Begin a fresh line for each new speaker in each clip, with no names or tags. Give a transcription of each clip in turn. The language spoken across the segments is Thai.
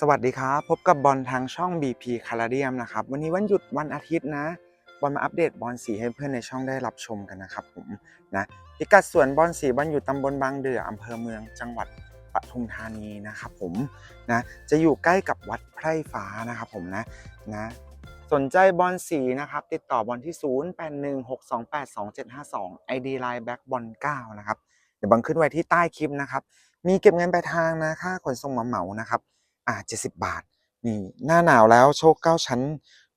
สวัสดีครับ พบกับบอลทางช่อง BP c a r a d i u m นะครับ วันนี้วันหยุดวันอาทิตย์นะ บอลมาอัปเดตบอลสีให้เพื่อนในช่องได้รับชมกันนะครับผมนะพิกัดสวนบอลสีบอลอยู่ตำบลบางเดืออำเภอเมืองจังหวัดปทุมธานีนะครับผมนะจะอยู่ใกล้กับวัดไพร่ฟ้านะครับผมนะนะสนใจบอลสีนะครับติดต่อบอลที่ 0816282752 ID Line Back บอล9นะครับเดี๋ยวบอลขึ้นไว้ที่ใต้คลิปนะครับมีเก็บเงินปลายทางนะค่าขนส่งเหมานะครับ อ่า70บบาท นี่หน้าหนาวแล้วโชคเก้าชั้น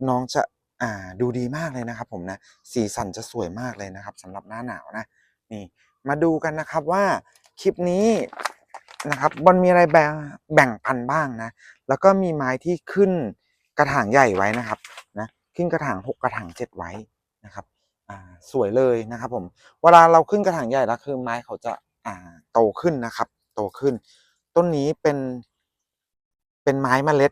น้องจะอ่าดูดีมากเลยนะครับผมนะสีสันจะสวยมากเลยนะครับสำหรับหน้าหนาวนะนี่มาดูกันนะครับว่าคลิปนี้นะครับบอลมีอะไรแบ่งแบ่งปันบ้างนะ แล้วก็มีไม้ที่ขึ้นกระถางใหญ่ไว้นะครับนะขึ้นกระถาง6กระถาง7ไว้นะครับอ่าสวยเลยนะครับผมเวลาเราขึ้นกระถางใหญ่แล้วคือไม้เขาจะอ่าโตขึ้นนะครับ โตขึ้น ต้นนี้เป็น เป็นไม้เมล็ด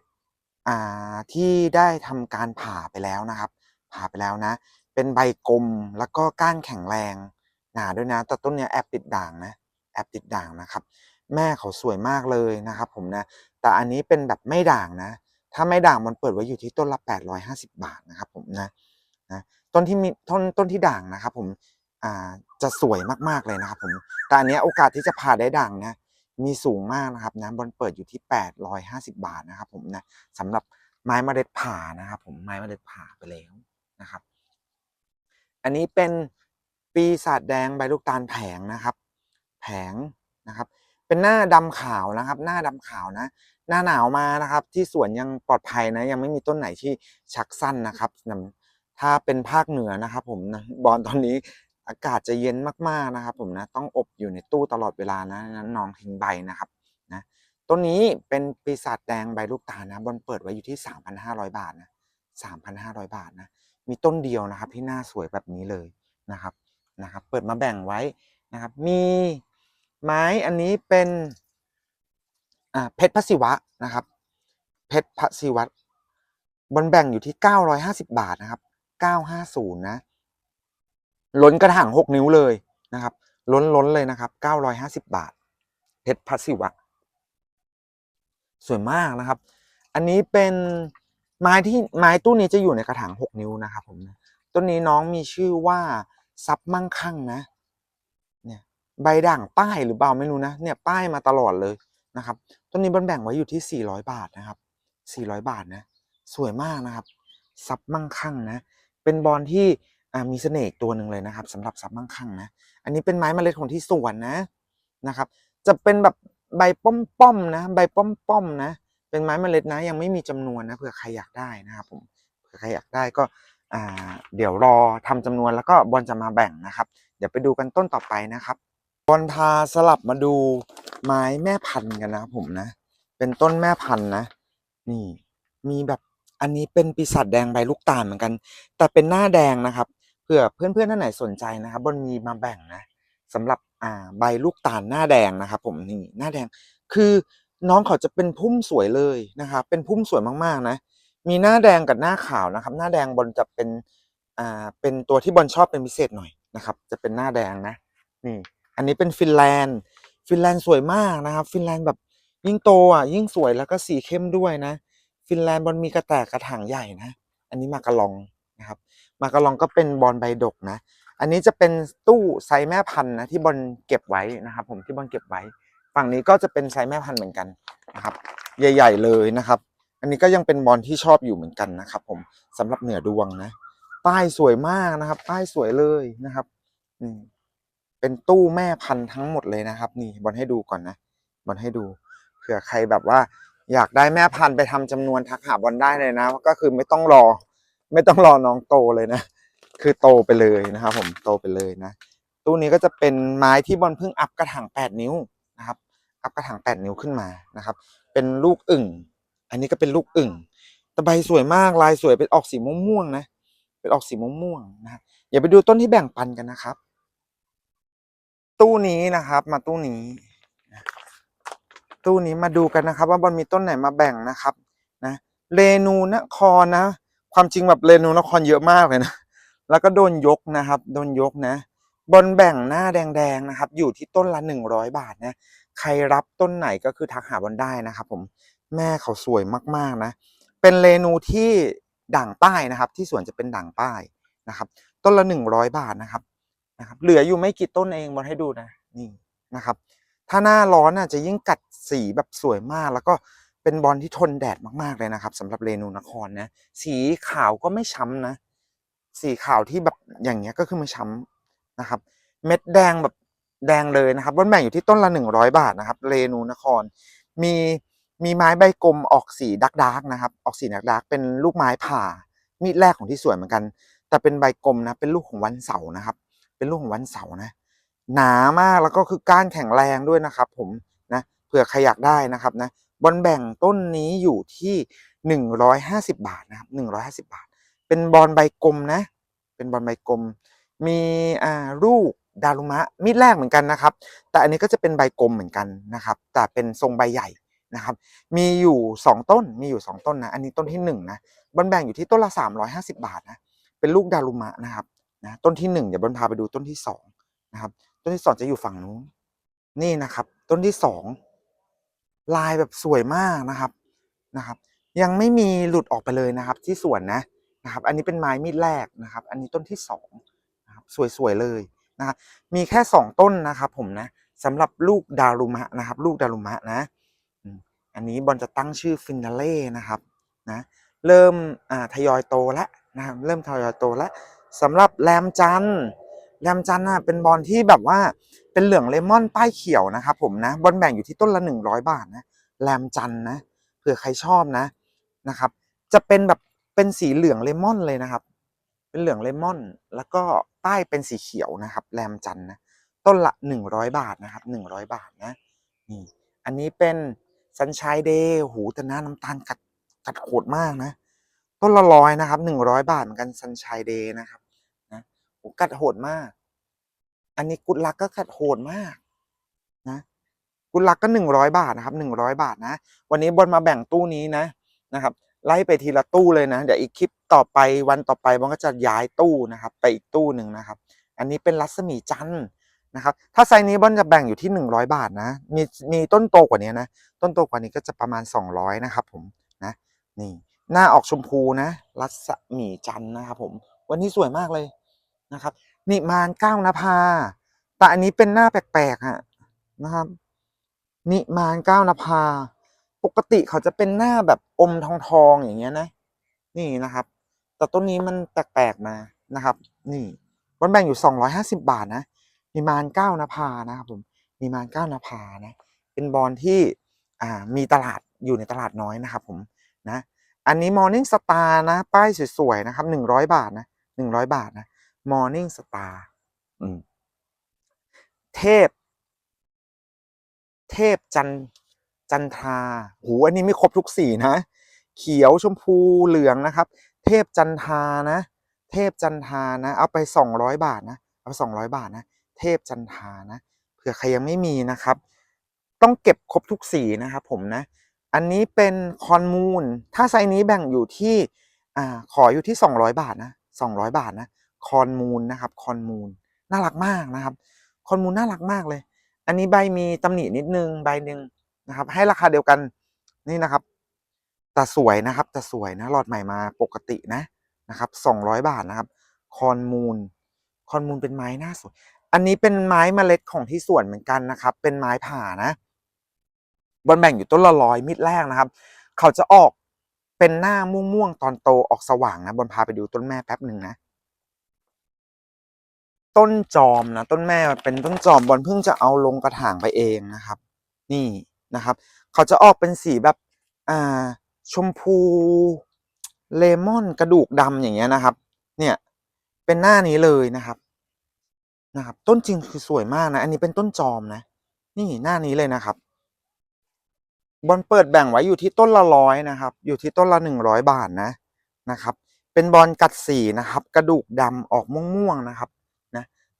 อ่าที่ได้ทำการผ่าไปแล้วนะครับ ผ่าไปแล้วนะ เป็นใบกลมแล้วก็ก้านแข็งแรงหนาด้วยนะแต่ต้นเนี้ยแอบติดด่างนะแอบติดด่างนะครับ แม่เขาสวยมากเลยนะครับ ผมนะ แต่อันนี้เป็นแบบไม่ด่างนะ ถ้าไม่ด่างมันเปิดไว้อยู่ที่ต้นละ 850 บาทนะครับ ผมนะนะต้นที่มีต้นต้นที่ด่างนะครับ ผมอ่าจะสวยมากๆเลยนะครับ ผมแต่อันนี้โอกาสที่จะผ่าได้ด่างนะ มีสูงมากนะครับนะบอลเปิดอยู่ที่ 850 บาทนะครับ ผมนะสำหรับไม้เมล็ดผ่านะครับ ผมไม้เมล็ดผ่าไปแล้วนะครับ อันนี้เป็นปีศาจแดงใบลูกตาลแผงนะครับ แผงนะครับ เป็นหน้าดำขาวนะครับ หน้าดำขาวนะ หน้าหนาวมานะครับ ที่สวนยังปลอดภัยนะ ยังไม่มีต้นไหนที่ชักสั้นนะครับถ้าเป็นภาคเหนือนะครับ ผมนะบอลตอนนี้ อากาศจะเย็นมากๆนะครับผมนะต้องอบอยู่ในตู้ตลอดเวลานะนั้นน้องทิ้งใบนะครับนะต้นนี้เป็นปีศาจแดงใบลูกตาลนะบอลเปิดไว้อยู่ที่ 3,500 บาทนะ3,500 บาทนะมีต้นเดียวนะครับที่หน้าสวยแบบนี้เลยนะครับนะครับ เปิดมาแบ่งไว้นะครับ มีไม้อันนี้เป็นอ่าเพชรพระศิวะนะครับเพชรพระศิวะบนแบ่งอยู่ที่ 950 บาทนะครับ 950นะ ล้นกระถางหกนิ้วเลยนะครับ ล้นล้นเลยนะครับเก้าร้อยห้าสิบบาท เพชรพัสสิวะ สวยมากนะครับ อันนี้เป็นไม้ที่ไม้ตู้นี้จะอยู่ในกระถางหกนิ้วนะครับผมต้นนี้น้องมีชื่อว่าซับมั่งคั่งนะ เนี่ยใบด่างป้ายหรือเปล่าไม่รู้นะเนี่ยป้ายมาตลอดเลยนะครับต้นนี้บนแบ่งไว้อยู่ที่สี่ร้อยบาทนะครับสี่ร้อยบาทนะ สวยมากนะครับ ซับมั่งคั่งนะ เป็นบอลที่ อ่ามีเสน่ห์อีกตัวหนึ่งเลยนะครับสำหรับซับมั่งคั่งนะ อันนี้เป็นไม้เมล็ดของที่สวนนะนะครับ จะเป็นแบบใบป้อมๆนะ ใบป้อมๆนะ เป็นไม้เมล็ดนะ ยังไม่มีจำนวนนะเผื่อใครอยากได้นะครับผมเผื่อใครอยากได้ก็อ่าเดี๋ยวรอทำจำนวนแล้วก็บอลจะมาแบ่งนะครับ เดี๋ยวไปดูกันต้นต่อไปนะครับบอลพาสลับมาดูไม้แม่พันธุ์กันนะครับผมนะ เป็นต้นแม่พันธุ์นะ นี่มีแบบอันนี้เป็นปีศาจแดงใบลูกตาลเหมือนกัน แต่เป็นหน้าแดงนะครับ เผื่อเพื่อนๆท่านไหนสนใจนะครับบนมีมาแบ่งนะสำหรับอ่าใบลูกตาลหน้าแดงนะครับ ผมนี่หน้าแดง คือน้องเขาจะเป็นพุ่มสวยเลยนะครับเป็นพุ่มสวยมากๆนะ มีหน้าแดงกับหน้าขาวนะครับ หน้าแดงบนจะเป็นอ่าเป็นตัวที่บอลชอบเป็นพิเศษหน่อยนะครับ จะเป็นหน้าแดงนะนี่ อันนี้เป็นฟินแลนด์ ฟินแลนด์สวยมากนะครับ ฟินแลนด์แบบยิ่งโตอะยิ่งสวยแล้วก็สีเข้มด้วยนะ ฟินแลนด์บอลมีกระแตกกระถางใหญ่นะ อันนี้มากระลอง มากระลองก็เป็นบอลใบดกนะ อันนี้จะเป็นตู้ไซส์แม่พันธุ์นะที่บอลเก็บไว้นะครับผมที่บอลเก็บไว้ ฝั่งนี้ก็จะเป็นไซส์แม่พันธุ์เหมือนกันนะครับ ใหญ่ ๆ เลยนะครับ อันนี้ก็ยังเป็นบอลที่ชอบอยู่เหมือนกันนะครับ ผมสำหรับเหนือดวงนะ ป้ายสวยมากนะครับ ป้ายสวยเลยนะครับนี่เป็นตู้แม่พันธุ์ทั้งหมดเลยนะครับ นี่บอลให้ดูก่อนนะบอลให้ดูเผื่อใครแบบว่าอยากได้แม่พันธุ์ไปทำจำนวนทักหาบอลได้เลยนะ ก็คือไม่ต้องรอ ไม่ต้องรอน้องโตเลยนะ คือโตไปเลยนะครับผมโตไปเลยนะ ตู้นี้ก็จะเป็นไม้ที่บอลเพิ่งอัพกระถางแปดนิ้วนะครับ อัพกระถางแปดนิ้วขึ้นมานะครับ เป็นลูกอึ่ง อันนี้ก็เป็นลูกอึ่งต่ใบสวยมากลายสวยเป็นออกสีม่วงๆนะเป็นออกสีม่วงๆนะอย่าไปดูต้นที่แบ่งปันกันนะครับ ตู้นี้นะครับ มาตู้นี้ตู้นี้มาดูกันนะครับ ว่าบอลมีต้นไหนมาแบ่งนะครับ นะเรนูนครนะ ความจริงแบบเรนูนครเยอะมากเลยนะ แล้วก็โดนยกนะครับ โดนยกนะ บอลแบ่งหน้าแดงๆนะครับ อยู่ที่ต้นละหนึ่งร้อยบาทนะ ใครรับต้นไหนก็คือทักหาบอลได้นะครับ ผม แม่เขาสวยมากๆนะ เป็นเรนูที่ด่างป้ายนะครับ ที่สวนจะเป็นด่างป้ายนะครับ ต้นละหนึ่งร้อยบาทนะครับ นะครับ เหลืออยู่ไม่กี่ต้นเองบอลให้ดูนะ นี่นะครับ ถ้าหน้าร้อนน่ะจะยิ่งกัดสีแบบสวยมาก แล้วก็ เป็นบอลที่ทนแดดมากๆเลยนะครับสำหรับเรนูนครนะสีขาวก็ไม่ช้ำนะ สีขาวที่แบบอย่างเงี้ยก็คือไม่ช้ำนะครับ เม็ดแดงแบบแดงเลยนะครับบนแบ่งอยู่ที่ต้นละหนึ่งร้อยบาทนะครับเรนูนคร มีมีไม้ใบกลมออกสีดักดาร์กนะครับ ออกสีดักดาร์กเป็นลูกไม้ผ่า มีดแรกของที่สวยเหมือนกัน แต่เป็นใบกลมนะ เป็นลูกของวันเสาร์นะครับ เป็นลูกของวันเสาร์นะ หนามากแล้วก็คือก้านแข็งแรงด้วยนะครับ ผมนะเผื่อใครอยากได้นะครับนะ บอลแบ่งต้นนี้อยู่ที่หนึ่งร้อยห้าสิบาทนะครับหนึ่งร้อยห้าสิบาท เป็นบอลใบกลมนะ เป็นบอลใบกลม มีอ่าลูกดารุมะมีดแรกเหมือนกันนะครับ แต่อันนี้ก็จะเป็นใบกลมเหมือนกันนะครับ แต่เป็นทรงใบใหญ่นะครับ มีอยู่สองต้น มีอยู่สองต้นนะ อันนี้ต้นที่หนึ่งนะบอลแบ่งอยู่ที่ต้นละสามร้อยห้าสิบาทนะ เป็นลูกดารุมะนะครับนะต้นที่หนึ่งเดี๋ยวบอลพาไปดูต้นที่สองนะครับ ต้นที่สองจะอยู่ฝั่งนู้น นี่นะครับ ต้นที่สอง ลายแบบสวยมากนะครับนะครับ ยังไม่มีหลุดออกไปเลยนะครับ ที่สวนนะนะครับ อันนี้เป็นไม้มีดแรกนะครับ อันนี้ต้นที่สองนะครับสวยๆเลยนะครับมีแค่สองต้นนะครับ ผมนะสำหรับลูกดารุมะนะครับ ลูกดารุมะนะอันนี้บอลจะตั้งชื่อฟินาเล่นะครับนะเริ่มทยอยโตแล้วนะครับเริ่มทยอยโตแล้วสำหรับแรมจันทร์ แรมจันน่ะเป็นบอลที่แบบว่าเป็นเหลืองเลมอนป้ายเขียวนะครับผมนะบอลแบ่งอยู่ที่ต้นละหนึ่งร้อยบาทนะแรมจันนะเผื่อใครชอบนะนะครับ จะเป็นแบบเป็นสีเหลืองเลมอนเลยนะครับ เป็นเหลืองเลมอน แล้วก็ป้ายเป็นสีเขียวนะครับแรมจันนะต้นละหนึ่งร้อยบาทนะครับหนึ่งร้อยบาทนะนี่อันนี้เป็นซันช i ยเดย์หูแต่หน้าน้ำตาลกัดกัดโหดมากนะ ต้นละร้อยนะครับหนึ่งร้อยบาทเหมือนกันซันช i ยเดย์นะครับ กัดโหดมาก อันนี้กุดลักก็กัดโหดมาก นะกุดลักก็หนึ่งร้อยบาทนะครับหนึ่งร้อยบาทนะ วันนี้บอลมาแบ่งตู้นี้นะนะครับ ไล่ไปทีละตู้เลยนะ เดี๋ยวอีกคลิปต่อไปวันต่อไปบอลก็จะย้ายตู้นะครับ ไปอีกตู้หนึ่งนะครับ อันนี้เป็นรัศมีจันทร์นะครับ ถ้าไซส์นี้บอลจะแบ่งอยู่ที่หนึ่งร้อยบาทนะ มีมีต้นโตกว่านี้นะ ต้นโตกว่านี้ก็จะประมาณสองร้อยนะครับ ผมนะ นี่หน้าออกชมพูนะ รัศมีจันทร์นะครับผม วันนี้สวยมากเลย นะครับ นิมานก้าวนภา แต่อันนี้เป็นหน้าแปลกๆฮะนะครับ นิมานก้าวนภา ปกติเขาจะเป็นหน้าแบบอมทองทองๆอย่างเงี้ยนะ นี่นะครับ แต่ต้นนี้มันแปลกๆมานะครับ นี่วันแบ่งอยู่สองร้อยห้าสิบาทนะนิมานก้าวนภานะครับผมนิมานก้าวนภานะ เป็นบอลที่อ่ามีตลาดอยู่ในตลาดน้อยนะครับผมนะอันนี้ Morning Star นะ ป้ายสวยๆนะครับหนึ่งร้อยบาทนะ หนึ่งร้อยบาทนะ Morning Star อืมเทพ เทพจันจันทราโหอันนี้ไม่ครบทุกสีนะ เขียวชมพูเหลืองนะครับ เทพจันทรานะ เทพจันทรานะ เอาไปสองร้อยบาทนะ เอาสองร้อยบาทนะ เทพจันทรานะ เผื่อใครยังไม่มีนะครับ ต้องเก็บครบทุกสีนะครับผมนะ อันนี้เป็นคอนมูล ถ้าไซส์นี้แบ่งอยู่ที่ อ่า ขออยู่ที่สองร้อยบาทนะสองร้อยบาทนะ คอนมูลนะครับคอนมูลน่ารักมากนะครับ คอนมูลน่ารักมากเลย อันนี้ใบมีตำหนินิดนึงใบหนึ่งนะครับ ให้ราคาเดียวกันนี่นะครับแต่สวยนะครับแต่สวยนะหลอดใหม่มาปกตินะนะครับสองร้อยบาทนะครับ คอนมูล คอนมูลเป็นไม้หน้าสวย อันนี้เป็นไม้เมล็ดของที่สวนเหมือนกันนะครับ เป็นไม้ผ่านะบอลแบ่งอยู่ต้นละร้อยมิดแรกนะครับ เขาจะออกเป็นหน้าม่วงๆตอนโตออกสว่างนะบอลพาไปดูต้นแม่แป๊บหนึ่งนะ ต้นจอมนะต้นแม่เป็นต้นจอมบอลเพิ่งจะเอาลงกระถางไปเองนะครับ นี่นะครับ เขาจะออกเป็นสีแบบอ่าชมพูเลมอนกระดูกดำอย่างเงี้ยนะครับ เนี่ยเป็นหน้านี้เลยนะครับนะครับ ต้นจริงคือสวยมากนะ อันนี้เป็นต้นจอมนะ นี่หน้านี้เลยนะครับ บอลเปิดแบ่งไว้อยู่ที่ต้นละร้อยนะครับ อยู่ที่ต้นละหนึ่งร้อยบาทนะนะครับ เป็นบอลกัดสีนะครับ กระดูกดำออกม่วงๆนะครับ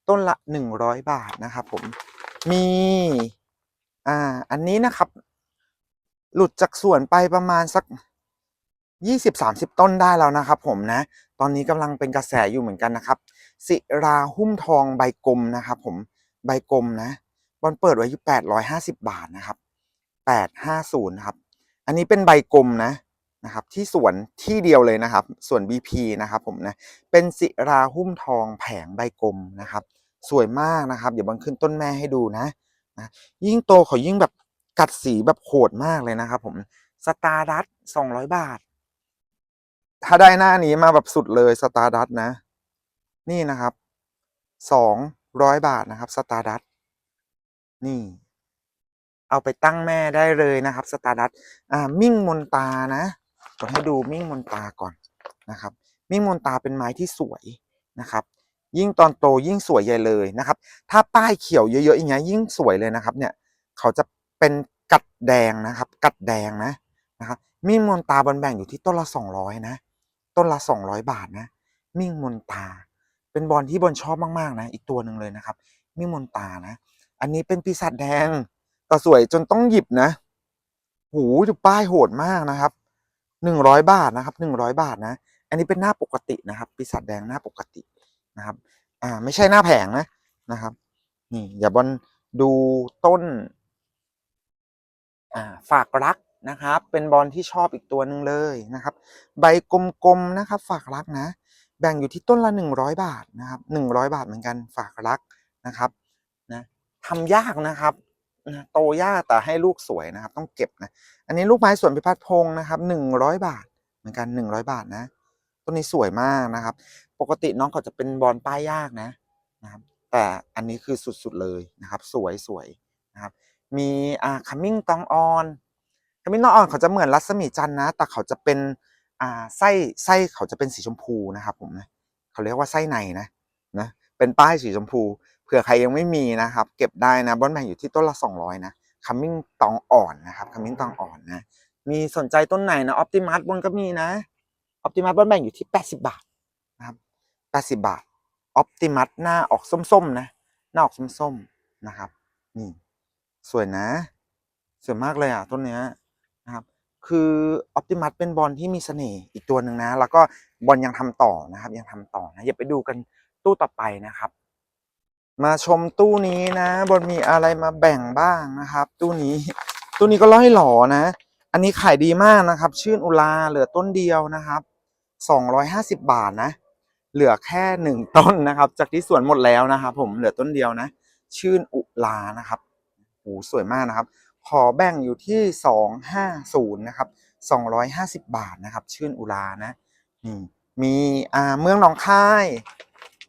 ต้นละหนึ่งร้อยบาทนะครับผมมีอ่าอันนี้นะครับ หลุดจากสวนไปประมาณสักยี่สิบสามสิบต้นได้แล้วนะครับ ผมนะ ตอนนี้กำลังเป็นกระแสอยู่เหมือนกันนะครับ สิราหุ้มทองใบกลมนะครับ ผมใบกลมนะบอลเปิดไว้อยู่แปดร้อยห้าสิบาทนะครับแปดห้าศูนย์ครับ อันนี้เป็นใบกลมนะ นะครับที่สวนที่เดียวเลยนะครับส่วน BP นะครับผมนะเป็นศิราหุ้มทองแผงใบกลมนะครับ สวยมากนะครับ เดี๋ยวบังขึ้นต้นแม่ให้ดูนะนะยิ่งโตเขายิ่งแบบกัดสีแบบโหดมากเลยนะครับผมสตาร์ดัตสองร้อยบาท ถ้าได้หน้านี้มาแบบสุดเลยสตาร์ดัตนะ นี่นะครับสองร้อยบาทนะครับสตาร์ดัตนี่ เอาไปตั้งแม่ได้เลยนะครับสตาร์ดัตอ่ามิ่งมนตานะ ผมให้ดูมิ่งมนตาก่อนนะครับ มิ่งมนตาเป็นไม้ที่สวยนะครับ ยิ่งตอนโตยิ่งสวยใหญ่เลยนะครับ ถ้าป้ายเขียวเยอะๆอย่างเงี้ยยิ่งสวยเลยนะครับ เนี่ยเขาจะเป็นกัดแดงนะครับ กัดแดงนะนะครับ มิ่งมนตาบนแบ่งอยู่ที่ต้นละสองร้อยนะ ต้นละสองร้อยบาทนะ มิ่งมนตา เป็นบอลที่บอลชอบมากๆนะ อีกตัวหนึ่งเลยนะครับ มิ่งมนตานะ อันนี้เป็นปีศาจแดงแต่สวยจนต้องหยิบนะ หูดูป้ายโหดมากนะครับ หนึ่งร้อยบาทนะครับหนึ่งร้อยบาทนะ อันนี้เป็นหน้าปกตินะครับ ปีศาจแดงหน้าปกตินะครับ อ่า ไม่ใช่หน้าแผงนะนะครับ นี่อย่าบอลดูต้น อ่า ฝากรักนะครับ เป็นบอลที่ชอบอีกตัวหนึ่งเลยนะครับ ใบกลมๆนะครับ ฝากรักนะ แบ่งอยู่ที่ต้นละหนึ่งร้อยบาทนะครับหนึ่งร้อยบาทเหมือนกันฝากรักนะครับ นะทำยากนะครับ โตยากแต่ให้ลูกสวยนะครับ ต้องเก็บนะ อันนี้ลูกไม้สวนพิพัฒน์พงศ์นะครับหนึ่งร้อยบาท เหมือนกันหนึ่งร้อยบาทนะต้นนี้สวยมากนะครับ ปกติน้องเขาจะเป็นบอลป้ายยากนะนะครับ แต่อันนี้คือสุดๆเลยนะครับ สวยสวยนะครับ มีอ่าคัมมิ่งตองออนคัมมิ่งตองออนเขาจะเหมือนรัศมีจันนะ แต่เขาจะเป็นอ่าไส้ไส้เขาจะเป็นสีชมพูนะครับผมนะเขาเรียกว่าไส้ในนะนะเป็นป้ายสีชมพู ผื่อใครยังไม่มีนะครับ เก็บได้นะบอนแบงอยู่ที่ต้นละสองร้อยนะคัมมิ่งตองอ่อนนะครับคัมมิ่งตองอ่อนนะ มีสนใจต้นไหนนะออปติมัสบนก็มีนะออปติมัสบอนแบ่งอยู่ที่แปดสิบาทนะครับแปดสิบาทออปติมัสหน้าออกส้มๆนะหน้าออกส้มๆนะครับนี่สวยนะ สวยมากเลยอะต้นเนี้ยนะครับคือออ t ติมัสเป็นบอลที่มีเสน่ห์อีกตัวหนึ่งนะ แล้วก็บอลยังทำต่อนะครับ ยังทำต่อนะอย่าไปดูกันตู้ต่อไปนะครับ มาชมตู้นี้นะบอลมีอะไรมาแบ่งบ้างนะครับ ตู้นี้ตู้นี้ก็ร้อยหล่อนะ อันนี้ขายดีมากนะครับ ชื่นอุลาเหลือต้นเดียวนะครับสองร้อยห้าสิบบาทนะ เหลือแค่หนึ่งต้นนะครับ จากที่สวนหมดแล้วนะครับผมเหลือต้นเดียวนะ ชื่นอุลานะครับโอ้สวยมากนะครับ ขอแบ่งอยู่ที่สองห้าศูนย์นะครับสองร้อยห้าสิบบาทนะครับ ชื่นอุรานะนี่มีอ่าเมืองหนองคาย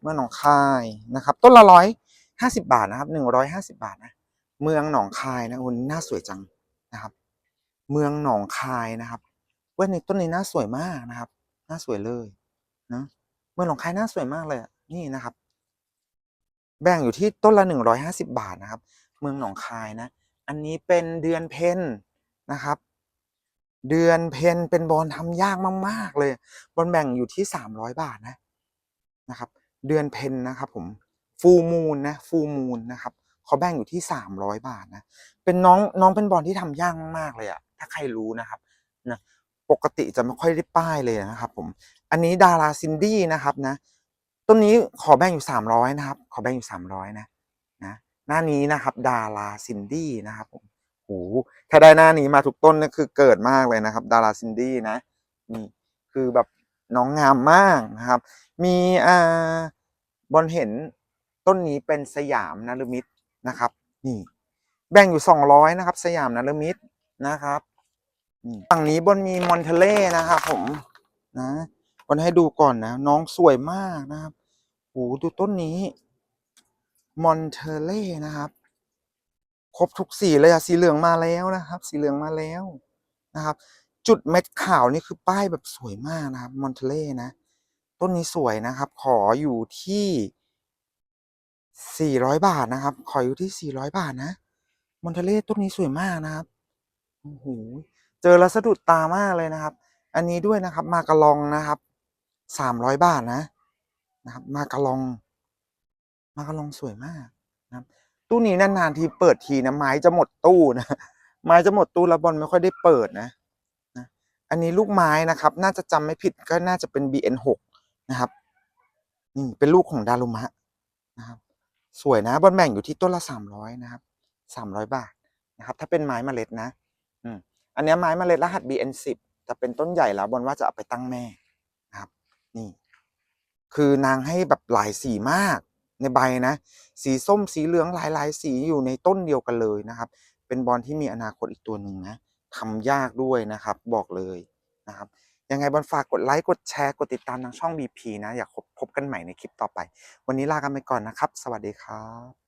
เมืองหนองคายนะครับ ต้นละร้อยห้าสิบาทนะครับหนึ่งร้อยห้าสิบาทนะเมืองหนองคายนะคุณน่าสวยจังนะครับ เมืองหนองคายนะครับว้ยในต้นนี้น่าสวยมากนะครับ น่าสวยเลยนะเมืองหนองคายน่าสวยมากเลยนี่นะครับ แบ่งอยู่ที่ต้นละหนึ่งร้อยห้าสิบาทนะครับ เมืองหนองคายนะ อันนี้เป็นเดือนเพ็ญนะครับ เดือนเพ็ญเป็นบอลทำยากมาก ๆ เลยบอลแบ่งอยู่ที่สามร้อยบาทนะนะครับ เดือนเพ็ญนะครับผมฟูมูลนะฟูมูลนะครับเขาแบ่งอยู่ที่สามร้อยบาทนะเป็นน้องน้องเป็นบอลที่ทำยากมากเลยอะถ้าใครรู้นะครับนะปกติจะไม่ค่อยได้ป้ายเลยนะครับผมอันนี้ดาราซินดี้นะครับนะต้นนี้ขอแบ่งอยู่สามร้อยนะครับขอแบ่งอยู่สามร้อยนะนะหน้านี้นะครับดาราซินดี้นะครับผมโหถ้าได้หน้านี้มาทุกต้นนี่คือเกิดมากเลยนะครับ ดาราซินดี้นะนี่คือแบบ น้องงามมากนะครับ มีอ่าบอลเห็นต้นนี้เป็นสยามนฤมิตนะครับ นี่ แบ่งอยู่สองร้อยนะครับ สยามนฤมิตนะครับฝั่งนี้บนมีมอนเทเล่นะครับผมนะบอลให้ดูก่อนนะ น้องสวยมากนะครับโหดูต้นนี้มอนเทเล่นะครับ ครบทุกสีเลยอะสีเหลืองมาแล้วนะครับ สีเหลืองมาแล้วนะครับ จุดเม็ดขาวนี่คือป้ายแบบสวยมากนะครับมอนเทเล่นะ ต้นนี้สวยนะครับ ขออยู่ที่สี่ร้อยบาทนะครับ ขออยู่ที่สี่ร้อยบาทนะมอนเทเล่ต้นนี้สวยมากนะครับโอ้โหเจอแล้วสะดุดตามากเลยนะครับ อันนี้ด้วยนะครับมากระลองนะครับสามร้อยบาทนะนะครับ มากระลอง มากระลองสวยมากนะครับตู้นี้นานๆทีเปิดทีนะไม้จะหมดตู้นะไม้จะหมดตู้แล้วบอลไม่ค่อยได้เปิดนะ อันนี้ลูกไม้นะครับ น่าจะจำไม่ผิดก็น่าจะเป็น BN6 นะครับนี่เป็นลูกของดารุมะนะครับ สวยนะบอลแบ่งอยู่ที่ต้นละสามร้อยนะครับสามร้อยบาทนะครับ ถ้าเป็นไม้เมล็ดนะ อืมอันนี้ไม้เมล็ดรหัส BN10 จะเป็นต้นใหญ่แล้วบอลว่าจะเอาไปตั้งแม่นะครับ นี่ คือนางให้แบบหลายสีมากในใบนะ สีส้มสีเหลืองหลายหลายสีอยู่ในต้นเดียวกันเลยนะครับ เป็นบอลที่มีอนาคตอีกตัวหนึ่งนะ ทำยากด้วยนะครับบอกเลยนะครับ ยังไงบอลฝากกดไลค์กดแชร์กดติดตามทางช่อง BP นะ อยากพบพบกันใหม่ในคลิปต่อไป วันนี้ลากันไปก่อนนะครับ สวัสดีครับ